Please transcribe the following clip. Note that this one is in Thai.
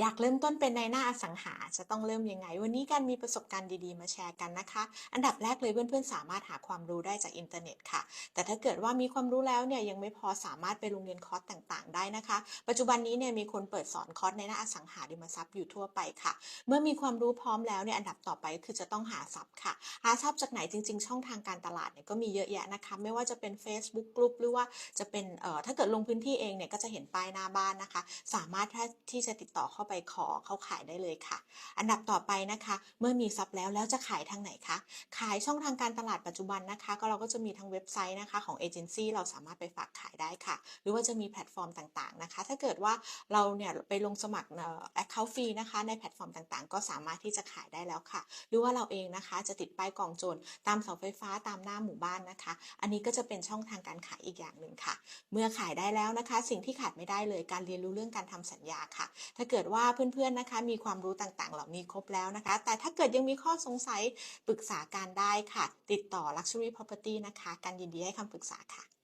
อยากเริ่มต้นเป็นในายหน้าอสังหาจะต้องเริ่มยังไง วันนี้การมีประสบการณ์ดีๆ มาแชร์กันนะคะ อันดับแรกเลยเพื่อนๆ สามารถหาความรู้ได้จากอินเทอร์เน็ตค่ะ แต่ถ้าเกิดว่ามีความรู้แล้วเนี่ยยังไม่พอสามารถไปโรงเรียนคอร์สต่างๆ ได้นะคะ ปัจจุบันนี้เนี่ยมีคนเปิดสอนคอร์สในหน้าอสังหาริมทรัพย์อยู่ทั่วไปค่ะ เมื่อมีความรู้พร้อมแล้วเนี่ยอันดับต่อไปก็คือจะต้องหาทรัพย์ค่ะ หาทรัพย์จากไหนจริง ๆ ช่องทางการตลาดเนี่ยก็มีเยอะแยะนะคะไม่ว่าจะเป็น Facebook กลุ่มหรือว่าจะเป็นเอ่อถ้าเกิดลงพื้นที่เองเนี่ยก็จะเห็นป้ายหน้าบ้านนะคะ สามารถที่จะติดต่อข้าไปขอเขาขายได้เลยค่ะ อันดับต่อไปนะคะ เมื่อมีทรัพย์แล้วแล้วจะขายทางไหนคะขายช่องทางการตลาดปัจจุบันนะคะ ก็เราก็จะมีทั้งเว็บไซต์นะคะของเอเจนซี่เราสามารถไปฝากขายได้ค่ะ หรือว่าจะมีแพลตฟอร์มต่างๆนะคะ ถ้าเกิดว่าเราเนี่ยไปลงสมัครแอคเคาท์ฟรีนะคะ ในแพลตฟอร์มต่างๆ ก็สามารถที่จะขายได้แล้วค่ะ หรือว่าเราเองนะคะจะติดป้ายกองโจรตามเสาไฟฟ้าตามหน้าหมู่บ้านนะคะ อันนี้ก็จะเป็นช่องทางการขายอีกอย่างหนึ่งค่ะ เมื่อขายได้แล้วนะคะ สิ่งที่ขาดไม่ได้เลยการเรียนรู้เรื่องการทำสัญญาค่ะ ถ้าเกิดว่าเพื่อนๆนะคะ มีความรู้ต่างๆ เหล่านี้ครบแล้วนะคะ แต่ถ้าเกิดยังมีข้อสงสัยปรึกษาการได้ค่ะ ติดต่อ Luxury Property นะคะ การยินดีให้คำปรึกษาค่ะ